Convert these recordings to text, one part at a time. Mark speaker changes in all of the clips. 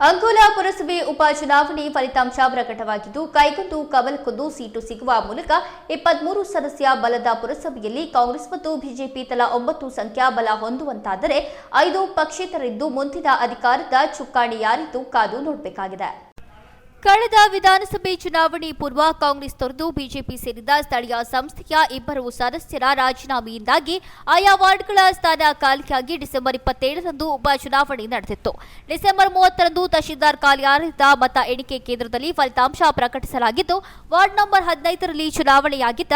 Speaker 1: ಅಂಕೋಲಾ ಪುರಸಭೆ ಉಪಚುನಾವಣೆ ಫಲಿತಾಂಶ ಪ್ರಕಟವಾಗಿದ್ದು, ಕೈಗೊಂದು ಕಮಲಕ್ಕೊಂದು ಸೀಟು ಸಿಗುವ ಮೂಲಕ ಇಪ್ಪತ್ಮೂರು ಸದಸ್ಯ ಬಲದ ಪುರಸಭೆಯಲ್ಲಿ ಕಾಂಗ್ರೆಸ್ ಮತ್ತು ಬಿಜೆಪಿ ತಲಾ ಒಂಬತ್ತು ಸಂಖ್ಯಾಬಲ ಹೊಂದುವಂತಾದರೆ, ಐದು ಪಕ್ಷೇತರಿದ್ದು ಮುಂದಿನ ಅಧಿಕಾರದ ಚುಕ್ಕಾಣಿ ಯಾರಿದ್ದು ಕಾದು ನೋಡಬೇಕಾಗಿದೆ. ಕಳೆದ ವಿಧಾನಸಭೆ ಚುನಾವಣೆ ಪೂರ್ವ ಕಾಂಗ್ರೆಸ್ ತೊರೆದು ಬಿಜೆಪಿ ಸೇರಿದ ಸ್ಥಳೀಯ ಸಂಸ್ಥೆಯ ಇಬ್ಬರು ಸದಸ್ಯರ ರಾಜೀನಾಮೆಯಿಂದಾಗಿ ಆಯಾ ವಾರ್ಡ್ಗಳ ಸ್ಥಾನ ಖಾಲಿಯಾಗಿ ಡಿಸೆಂಬರ್ ಇಪ್ಪತ್ತೇಳರಂದು ಉಪಚುನಾವಣೆ ನಡೆದಿತ್ತು. ಡಿಸೆಂಬರ್ ಮೂವತ್ತರಂದು ತಹಶೀಲ್ದಾರ್ ಕಾರ್ಯಾಲಯದ ಮತ ಎಣಿಕೆ ಕೇಂದ್ರದಲ್ಲಿ ಫಲಿತಾಂಶ ಪ್ರಕಟಿಸಲಾಗಿದ್ದು, ವಾರ್ಡ್ ನಂಬರ್ ಹದಿನೈದರಲ್ಲಿ ಚುನಾವಣೆಯಾಗಿದ್ದ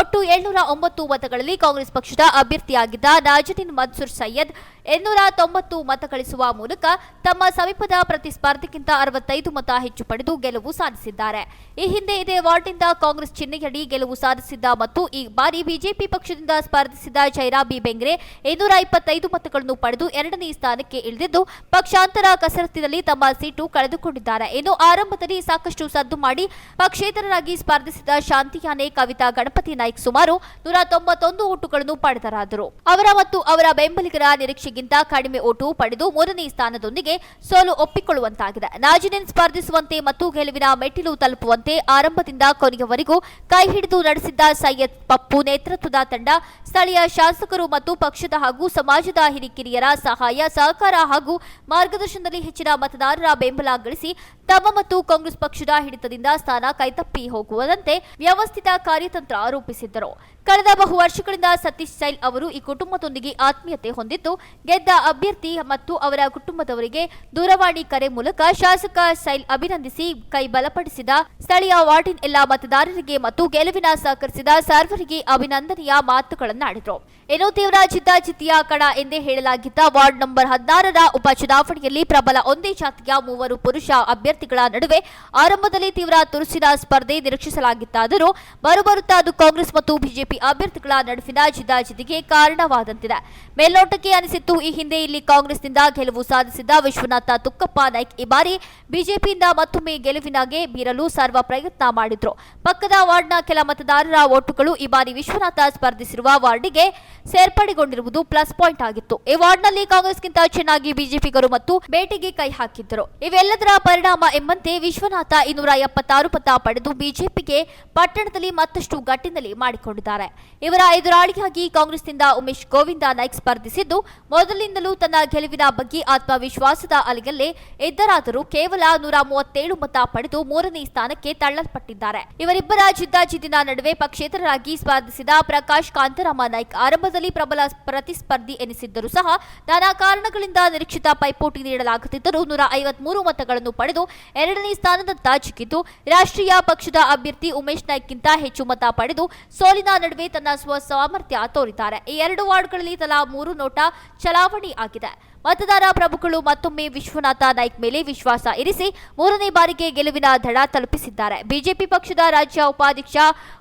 Speaker 1: ಒಟ್ಟು ಏಳ್ನೂರ ಒಂಬತ್ತು ಮತಗಳಲ್ಲಿ ಕಾಂಗ್ರೆಸ್ ಪಕ್ಷದ ಅಭ್ಯರ್ಥಿಯಾಗಿದ್ದ ರಾಜನಿನ್ ಮನ್ಸೂರ್ ಸೈಯದ್ ಇನ್ನೂರ ತೊಂಬತ್ತು ಮತ ಗಳಿಸುವ ಮೂಲಕ ತಮ್ಮ ಸಮೀಪದ ಪ್ರತಿಸ್ಪರ್ಧಿಗಿಂತ ಅರವತ್ತೈದು ಮತ ಹೆಚ್ಚು ಪಡೆದು ಗೆಲುವು ಸಾಧಿಸಿದ್ದಾರೆ. ಈ ಹಿಂದೆ ಇದೇ ವಾರ್ಡ್ನಿಂದ ಕಾಂಗ್ರೆಸ್ ಚಿಹ್ನೆಯಡಿ ಗೆಲುವು ಸಾಧಿಸಿದ್ದ ಮತ್ತು ಈ ಬಾರಿ ಬಿಜೆಪಿ ಪಕ್ಷದಿಂದ ಸ್ಪರ್ಧಿಸಿದ ಜೈರಾಬಿ ಬೆಂಗ್ರೆ ಇನ್ನೂರ ಇಪ್ಪತ್ತೈದು ಮತಗಳನ್ನು ಪಡೆದು ಎರಡನೇ ಸ್ಥಾನಕ್ಕೆ ಇಳಿದಿದ್ದು, ಪಕ್ಷಾಂತರ ಕಸರತ್ತಿನಲ್ಲಿ ತಮ್ಮ ಸೀಟು ಕಳೆದುಕೊಂಡಿದ್ದಾರೆ. ಇನ್ನು ಆರಂಭದಲ್ಲಿ ಸಾಕಷ್ಟು ಸದ್ದು ಮಾಡಿ ಪಕ್ಷೇತರರಾಗಿ ಸ್ಪರ್ಧಿಸಿದ ಶಾಂತಿಯಾನೆ ಕವಿತಾ ಗಣಪತಿ ನಾಯ್ಕ್ ಸುಮಾರು ನೂರ ತೊಂಬತ್ತೊಂದು ಓಟುಗಳನ್ನು ಪಡೆದರಾದರು. ಅವರ ಮತ್ತು ಅವರ ಬೆಂಬಲಿಗರ ನಿರೀಕ್ಷೆಗಿಂತ ಕಡಿಮೆ ಓಟು ಪಡೆದು ಮೂರನೇ ಸ್ಥಾನದೊಂದಿಗೆ ಸೋಲು ಒಪ್ಪಿಕೊಳ್ಳುವಂತಾಗಿದೆ. ನಾಜಿನೆನ್ ಸ್ಪರ್ಧಿಸುವಂತೆ ಮತ್ತು ಗೆಲುವಿನ ಮೆಟ್ಟಿಲು ತಲುಪುವಂತೆ ಆರಂಭದಿಂದ ಕೊನೆಯವರೆಗೂ ಕೈ ಹಿಡಿದು ನಡೆಸಿದ್ದ ಸೈಯದ್ ಪಪ್ಪು ನೇತೃತ್ವದ ತಂಡ, ಸ್ಥಳೀಯ ಶಾಸಕರು ಮತ್ತು ಪಕ್ಷದ ಹಾಗೂ ಸಮಾಜದ ಹಿರಿಕಿರಿಯರ ಸಹಾಯ, ಸಹಕಾರ ಹಾಗೂ ಮಾರ್ಗದರ್ಶನದಲ್ಲಿ ಹೆಚ್ಚಿನ ಮತದಾರರ ಬೆಂಬಲ ಗಳಿಸಿ ತಮ್ಮ ಮತ್ತು ಕಾಂಗ್ರೆಸ್ ಪಕ್ಷದ ಹಿಡಿತದಿಂದ ಸ್ಥಾನ ಕೈತಪ್ಪಿ ಹೋಗುವಂತೆ ವ್ಯವಸ್ಥಿತ ಕಾರ್ಯತಂತ್ರ ರೂಪಿಸಿದ್ದರು ಕಳೆದ ಬಹು ವರ್ಷಗಳಿಂದ ಸತೀಶ್ ಸೈಲ್ ಅವರು ಈ ಕುಟುಂಬದೊಂದಿಗೆ ಆತ್ಮೀಯತೆ ಹೊಂದಿದ್ದು, ಗೆದ್ದ ಅಭ್ಯರ್ಥಿ ಮತ್ತು ಅವರ ಕುಟುಂಬದವರಿಗೆ ದೂರವಾಣಿ ಕರೆ ಮೂಲಕ ಶಾಸಕ ಸೈಲ್ ಅಭಿನಂದಿಸಿ ಕೈ ಬಲಪಡಿಸಿದ ಸ್ಥಳೀಯ ವಾರ್ಡಿನ ಎಲ್ಲ ಮತದಾರರಿಗೆ ಮತ್ತು ಗೆಲುವಿನ ಸಹಕರಿಸಿದ ಸರ್ವರಿಗೆ ಅಭಿನಂದನೆಯ ಮಾತುಗಳನ್ನಾಡಿದರು. ಇನ್ನು ತೀವ್ರ ಜಿದ್ದಾಜಿದ್ದಿಯ ಕಣ ಎಂದೇ ಹೇಳಲಾಗಿದ್ದ ವಾರ್ಡ್ ನಂಬರ್ ಹದಿನಾರರ ಉಪಚುನಾವಣೆಯಲ್ಲಿ ಪ್ರಬಲ ಒಂದೇ ಜಾತಿಯ ಮೂವರು ಪುರುಷ ಅಭ್ಯರ್ಥಿಗಳ ನಡುವೆ ಆರಂಭದಲ್ಲಿ ತೀವ್ರ ತುರುಸಿನ ಸ್ಪರ್ಧೆ ನಿರೀಕ್ಷಿಸಲಾಗಿತ್ತಾದರೂ ಬರುಬರುತ್ತಾ ಅದು ಕಾಂಗ್ರೆಸ್ ಮತ್ತು ಬಿಜೆಪಿ ಅಭ್ಯರ್ಥಿಗಳ ನಡುವಿನ ಜಿದ್ದಾಜಿದ್ದಿಗೆ ಕಾರಣವಾದಂತಿದೆ. ಮೇಲ್ನೋಟಕ್ಕೆ ಅನಿಸಿತ್ತು, ಈ ಹಿಂದೆ ಇಲ್ಲಿ ಕಾಂಗ್ರೆಸ್ನಿಂದ ಗೆಲುವು ಸಾಧಿಸಿದ ವಿಶ್ವನಾಥ ತುಕ್ಕಪ್ಪ ನಾಯ್ಕ್ ಈ ಬಾರಿ ಬಿಜೆಪಿಯಿಂದ ಮತ್ತೊಮ್ಮೆ ಗೆಲುವಿನಾಗೆ ಬೀರಲು ಸರ್ವ ಪ್ರಯತ್ನ ಮಾಡಿದ್ರು. ಪಕ್ಕದ ವಾರ್ಡ್ನ ಕೆಲ ಮತದಾರರ ಓಟುಗಳು ಈ ಬಾರಿ ವಿಶ್ವನಾಥ ಸ್ಪರ್ಧಿಸಿರುವ ವಾರ್ಡಿಗೆ ಸೇರ್ಪಡೆಗೊಂಡಿರುವುದು ಪ್ಲಸ್ ಪಾಯಿಂಟ್ ಆಗಿತ್ತು. ಈ ವಾರ್ಡ್ನಲ್ಲಿ ಕಾಂಗ್ರೆಸ್ಗಿಂತ ಚೆನ್ನಾಗಿ ಬಿಜೆಪಿಗರು ಮತ್ತು ಭೇಟಿಗೆ ಕೈ ಹಾಕಿದ್ದರು. ಇವೆಲ್ಲದರ ಪರಿಣಾಮ ಎಂಬಂತೆ ವಿಶ್ವನಾಥ ಇನ್ನೂರ ಎಪ್ಪತ್ತಾರು ಪಡೆದು ಬಿಜೆಪಿಗೆ ಪಟ್ಟಣದಲ್ಲಿ ಮತ್ತಷ್ಟು ಗಟ್ಟಿನಲ್ಲಿ ಮಾಡಿಕೊಂಡಿದ್ದಾರೆ. ಇವರ ಎದುರಾಳಿಯಾಗಿ ಕಾಂಗ್ರೆಸ್ನಿಂದ ಉಮೇಶ್ ಗೋವಿಂದ ನಾಯ್ಕ್ ಸ್ಪರ್ಧಿಸಿದ್ದು, ಮೊದಲಿನಿಂದಲೂ ತನ್ನ ಗೆಲುವಿನ ಬಗ್ಗೆ ಆತ್ಮವಿಶ್ವಾಸದ ಅಲೆಯಲ್ಲೇ ಇದ್ದರಾದರೂ ಕೇವಲ ನೂರ ಮೂವತ್ತೇಳು ಮತ ಪಡೆದು ಮೂರನೇ ಸ್ಥಾನಕ್ಕೆ ತಳ್ಳಲ್ಪಟ್ಟಿದ್ದಾರೆ. ಇವರಿಬ್ಬರ ಜಿದ್ದಾಜಿದ್ದಿನ ನಡುವೆ ಪಕ್ಷೇತರರಾಗಿ ಸ್ಪರ್ಧಿಸಿದ ಪ್ರಕಾಶ್ ಕಾಂತರಾಮ ನಾಯ್ಕ ಆರಂಭದಲ್ಲಿ ಪ್ರಬಲ ಪ್ರತಿಸ್ಪರ್ಧಿ ಎನಿಸಿದ್ದರೂ ಸಹ ನಾನಾ ಕಾರಣಗಳಿಂದ ನಿರೀಕ್ಷಿತ ಪೈಪೋಟಿ ನೀಡಲಾಗುತ್ತಿದ್ದರೂ ನೂರ ಐವತ್ಮೂರು ಮತಗಳನ್ನು ಪಡೆದು ಎರಡನೇ ಸ್ಥಾನದತ್ತ ಜಿಕ್ಕಿದ್ದು ರಾಷ್ಟ್ರೀಯ ಪಕ್ಷದ ಅಭ್ಯರ್ಥಿ ಉಮೇಶ್ ನಾಯ್ಕ್ಗಿಂತ ಹೆಚ್ಚು ಮತ ಪಡೆದು ಸೋಲಿನ ನಡುವೆ ತನ್ನ ಸ್ವ ಸಾಮರ್ಥ್ಯ ತೋರಿದ್ದಾರೆ. ಈ ಎರಡು ವಾರ್ಡ್ಗಳಲ್ಲಿ ತಲಾ ಮೂರು ನೋಟ ಚಲಾವಣೆ ಆಗಿದೆ ಮತದಾರ ಪ್ರಭುಗಳು ಮತ್ತೊಮ್ಮೆ ವಿಶ್ವನಾಥ ನಾಯ್ಕ್ ಮೇಲೆ ವಿಶ್ವಾಸ ಇರಿಸಿ ಮೂರನೇ ಬಾರಿಗೆ ಗೆಲುವಿನ ದಡ ತಲುಪಿಸಿದ್ದಾರೆ. ಬಿಜೆಪಿ ಪಕ್ಷದ ರಾಜ್ಯ ಉಪಾಧ್ಯಕ್ಷ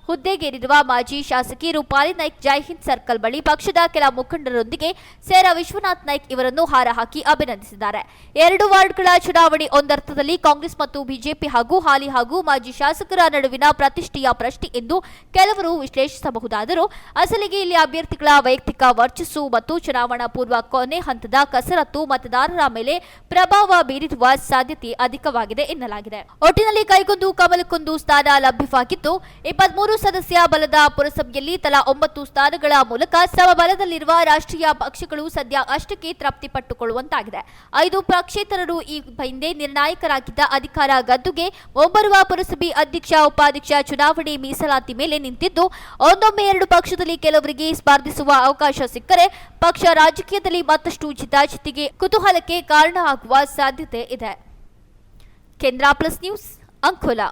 Speaker 1: ಹುದ್ದೆಗೇರಿರುವ ಮಾಜಿ ಶಾಸಕಿ ರೂಪಾಲಿ ನಾಯ್ಕ್ ಜೈಹಿಂದ್ ಸರ್ಕಲ್ ಬಳಿ ಪಕ್ಷದ ಕೆಲ ಮುಖಂಡರೊಂದಿಗೆ ಸೇರ ವಿಶ್ವನಾಥ್ ನಾಯ್ಕ್ ಇವರನ್ನು ಹಾರ ಹಾಕಿ ಅಭಿನಂದಿಸಿದ್ದಾರೆ. ಎರಡು ವಾರ್ಡ್ಗಳ ಚುನಾವಣೆ ಒಂದರ್ಥದಲ್ಲಿ ಕಾಂಗ್ರೆಸ್ ಮತ್ತು ಬಿಜೆಪಿ ಹಾಗೂ ಹಾಲಿ ಹಾಗೂ ಮಾಜಿ ಶಾಸಕರ ನಡುವಿನ ಪ್ರತಿಷ್ಠೆಯ ಪ್ರಶ್ನೆ ಎಂದು ಕೆಲವರು ವಿಶ್ಲೇಷಿಸಬಹುದಾದರೂ, ಅಸಲಿಗೆ ಇಲ್ಲಿ ಅಭ್ಯರ್ಥಿಗಳ ವೈಯಕ್ತಿಕ ವರ್ಚಸ್ಸು ಮತ್ತು ಚುನಾವಣಾ ಪೂರ್ವ ಕೊನೆ ಹಂತದ ಕಸರತ್ತು ಮತದಾರರ ಮೇಲೆ ಪ್ರಭಾವ ಬೀರಿರುವ ಸಾಧ್ಯತೆ ಅಧಿಕವಾಗಿದೆ ಎನ್ನಲಾಗಿದೆ. ಒಟ್ಟಿನಲ್ಲಿ ಕೈಗೊಂದು ಕಮಲಕ್ಕೊಂದು ಸ್ಥಾನ ಲಭ್ಯವಾಗಿದ್ದು, ಇಪ್ಪತ್ಮೂರು ಸದಸ್ಯ ಬಲದ ಪುರಸಭೆಯಲ್ಲಿ ತಲಾ ಒಂಬತ್ತು ಸ್ಥಾನಗಳ ಮೂಲಕ ಸಮಬಲದಲ್ಲಿರುವ ರಾಷ್ಟ್ರೀಯ ಪಕ್ಷಗಳು ಸದ್ಯ ಅಷ್ಟಕ್ಕೆ ತೃಪ್ತಿ ಪಟ್ಟುಕೊಳ್ಳುವಂತಾಗಿದೆ ಐದು ಪಕ್ಷೇತರರು ಈ ಹಿಂದೆ ನಿರ್ಣಾಯಕರಾಗಿದ್ದ ಅಧಿಕಾರ ಗದ್ದುಗೆ ಮುಂಬರುವ ಪುರಸಭೆ ಅಧ್ಯಕ್ಷ, ಉಪಾಧ್ಯಕ್ಷ ಚುನಾವಣೆ ಮೀಸಲಾತಿ ಮೇಲೆ ನಿಂತಿದ್ದು, ಒಂದೊಮ್ಮೆ ಎರಡು ಪಕ್ಷದಲ್ಲಿ ಕೆಲವರಿಗೆ ಸ್ಪರ್ಧಿಸುವ ಅವಕಾಶ ಸಿಕ್ಕರೆ ಪಕ್ಷ ರಾಜಕೀಯದಲ್ಲಿ ಮತ್ತಷ್ಟು ಜಿದ್ದಾಜಿದ್ದಿಗೆ ಕುತೂಹಲಕ್ಕೆ ಕಾರಣ ಆಗುವ ಸಾಧ್ಯತೆ ಇದೆ. ಕೇಂದ್ರ ಪ್ಲಸ್ ನ್ಯೂಸ್ ಅಂಕೋಲಾ.